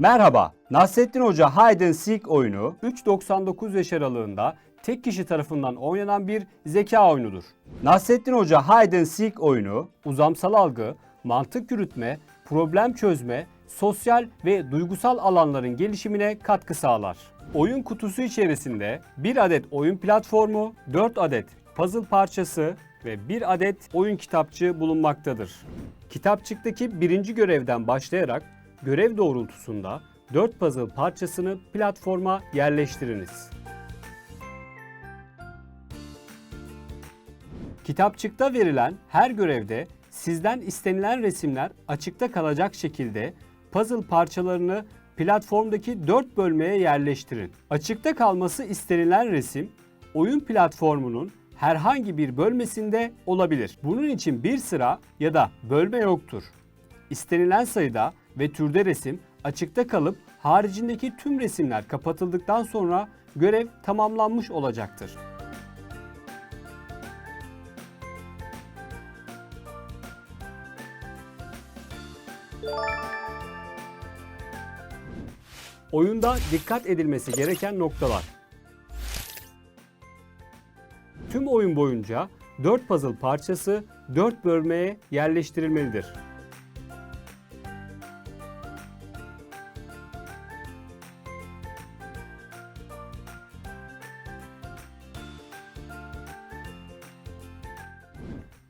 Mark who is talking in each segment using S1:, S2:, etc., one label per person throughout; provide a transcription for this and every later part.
S1: Merhaba, Nasrettin Hoca Hide and Seek oyunu 3.99 yaş aralığında tek kişi tarafından oynanan bir zeka oyunudur. Nasrettin Hoca Hide and Seek oyunu uzamsal algı, mantık yürütme, problem çözme, sosyal ve duygusal alanların gelişimine katkı sağlar. Oyun kutusu içerisinde 1 adet oyun platformu, 4 adet puzzle parçası ve 1 adet oyun kitapçığı bulunmaktadır. Kitapçıktaki birinci görevden başlayarak görev doğrultusunda 4 puzzle parçasını platforma yerleştiriniz. Kitapçıkta verilen her görevde sizden istenilen resimler açıkta kalacak şekilde puzzle parçalarını platformdaki 4 bölmeye yerleştirin. Açıkta kalması istenilen resim oyun platformunun herhangi bir bölmesinde olabilir. Bunun için bir sıra ya da bölme yoktur. İstenilen sayıda ve türde resim açıkta kalıp haricindeki tüm resimler kapatıldıktan sonra görev tamamlanmış olacaktır. Oyunda dikkat edilmesi gereken noktalar. Tüm oyun boyunca 4 puzzle parçası 4 bölmeye yerleştirilmelidir.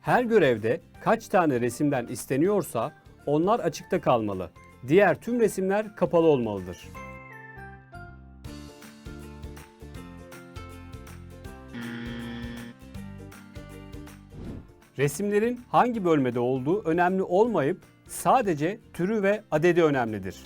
S1: Her görevde kaç tane resimden isteniyorsa onlar açıkta kalmalı. Diğer tüm resimler kapalı olmalıdır. Resimlerin hangi bölmede olduğu önemli olmayıp sadece türü ve adedi önemlidir.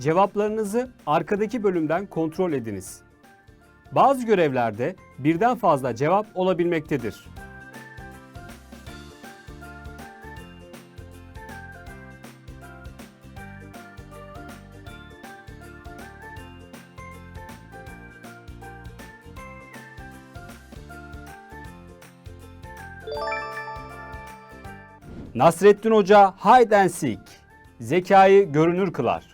S1: Cevaplarınızı arkadaki bölümden kontrol ediniz. Bazı görevlerde birden fazla cevap olabilmektedir. Nasrettin Hoca Hide and Seek zekayı görünür kılar.